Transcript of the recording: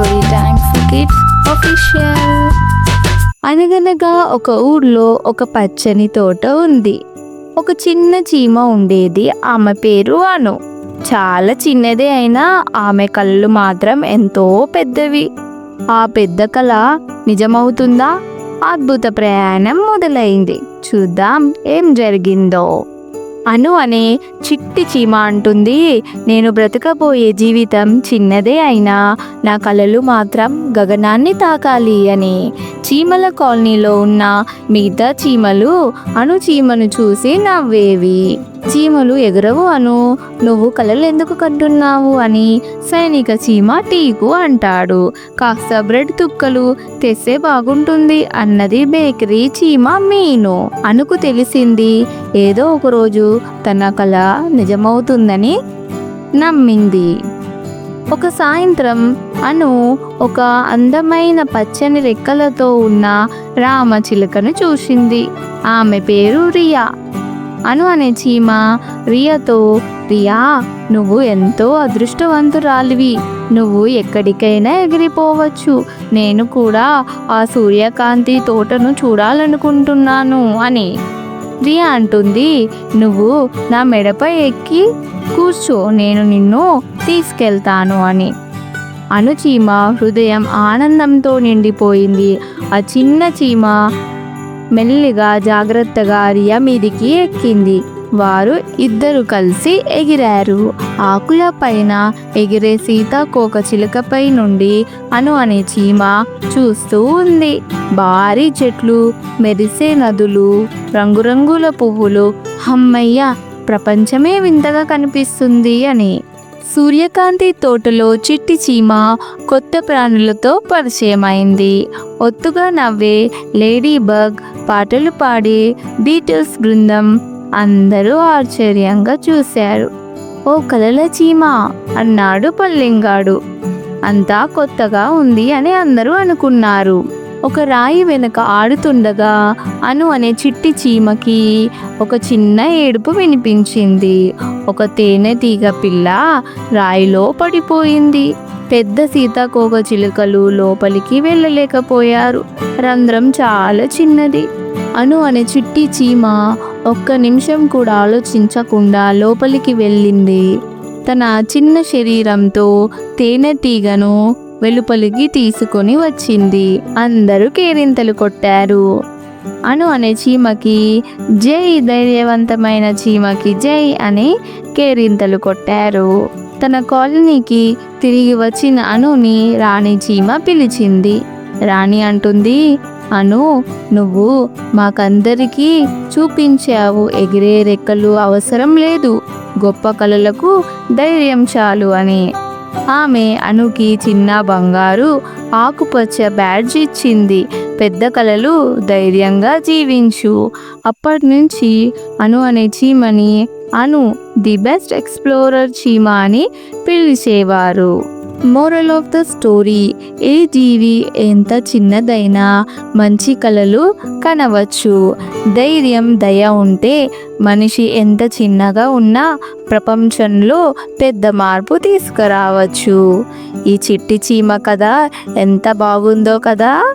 Story time for kids official అనగనగా ఒక ఊర్లో ఒక పచ్చని తోట ఉంది. ఒక చిన్న చీమ ఉండేది. ఆమె పేరు అను. చాలా చిన్నదే అయినా ఆమె కళ్ళు మాత్రం ఎంతో పెద్దవి. ఆ పెద్ద కళ నిజమవుతుందా? అద్భుత ప్రయాణం మొదలైంది. చూద్దాం ఏం జరిగిందో. అను అనే చిట్టి చీమ అంటుంది. నేను బ్రతకబోయే జీవితం చిన్నదే అయినా నా కలలు మాత్రం గగనాన్ని తాకాలి అని. చీమల కాలనీలో ఉన్న మిగతా చీమలు అను చీమను చూసి నవ్వేవి. చీమలు ఎగురవు అను. నువ్వు కలలు ఎందుకు కంటున్నావు అని సైనిక చీమ టీకు అంటాడు. కాస్త బ్రెడ్ తుక్కలు తెస్తే బాగుంటుంది అన్నది బేకరీ చీమ మీను. అనుకు తెలిసింది ఏదో ఒకరోజు తన కళ నిజమవుతుందని నమ్మింది. ఒక సాయంత్రం అను ఒక అందమైన పచ్చని రెక్కలతో ఉన్న రామచిలుకను చూసింది. ఆమె పేరు రియా. అను అనే చీమ రియాతో రియా నువ్వు ఎంతో అదృష్టవంతురాలివి. నువ్వు ఎక్కడికైనా ఎగిరిపోవచ్చు. నేను కూడా ఆ సూర్యకాంతి తోటను చూడాలనుకుంటున్నాను అని. రియా అంటుంది నువ్వు నా మెడపై ఎక్కి కూర్చో నేను నిన్ను తీసుకెళ్తాను అని. అనుచీమ హృదయం ఆనందంతో నిండిపోయింది. ఆ చిన్న చీమ మెల్లిగా జాగ్రత్తగా రియా మీదికి ఎక్కింది. వారు ఇద్దరు కలిసి ఎగిరారు. ఆకుల పైన ఎగిరే సీతాకోక చిలుకపై నుండి అను అనే చీమ చూస్తూ ఉంది. భారీ చెట్లు మెరిసే నదులు రంగురంగుల పువ్వులు. హమ్మయ్య ప్రపంచమే వింతగా కనిపిస్తుంది అని. సూర్యకాంతి తోటలో చిట్టి చీమ కొత్త ప్రాణులతో పరిచయమైంది. ఒత్తుగా నవ్వే లేడీ బగ్ పాటలు పాడే బీటిల్స్ బృందం అందరూ ఆశ్చర్యంగా చూశారు. ఓ కలల చీమ అన్నాడు పల్లెంగాడు. అంతా కొత్తగా ఉంది అని అందరూ అనుకున్నారు. ఒక రాయి వెనుక ఆడుతుండగా అను అనే చిట్టి చీమకి ఒక చిన్న ఏడుపు వినిపించింది. ఒక తేనె తీగ పిల్ల రాయిలో పడిపోయింది. పెద్ద సీతాకోక చిలుకలు లోపలికి వెళ్ళలేకపోయారు. రంధ్రం చాలా చిన్నది. అను అనే చిట్టి చీమ ఒక్క నిమిషం కూడా ఆలోచించకుండా లోపలికి వెళ్ళింది. తన చిన్న శరీరంతో తేనెటీగను వెలుపలికి తీసుకొని వచ్చింది. అందరూ కేరింతలు కొట్టారు. అను అనే చీమకి జై ధైర్యవంతమైన చీమకి జై అని కేరింతలు కొట్టారు. తన కాలనీకి తిరిగి వచ్చిన అనుని రాణి చీమ పిలిచింది. రాణి అంటుంది అను నువ్వు మాకందరికీ చూపించావు. ఎగిరే రెక్కలు అవసరం లేదు. గొప్ప కళలకు ధైర్యం చాలు అని. ఆమె అనుకి చిన్న బంగారు ఆకుపచ్చ బ్యాడ్జ్ ఇచ్చింది. పెద్ద కళలు ధైర్యంగా జీవించు. అప్పటి నుంచి అను అనే చీమని అను ది బెస్ట్ ఎక్స్ప్లోరర్ చీమ అని పిలిచేవారు. మోరల్ ఆఫ్ ద స్టోరీ ఏ జీవి ఎంత చిన్నదైనా మంచి కళలు కనవచ్చు. ధైర్యం దయ ఉంటే మనిషి ఎంత చిన్నగా ఉన్నా ప్రపంచంలో పెద్ద మార్పు తీసుకురావచ్చు. ఈ చిట్టి చీమ కథ ఎంత బాగుందో కదా?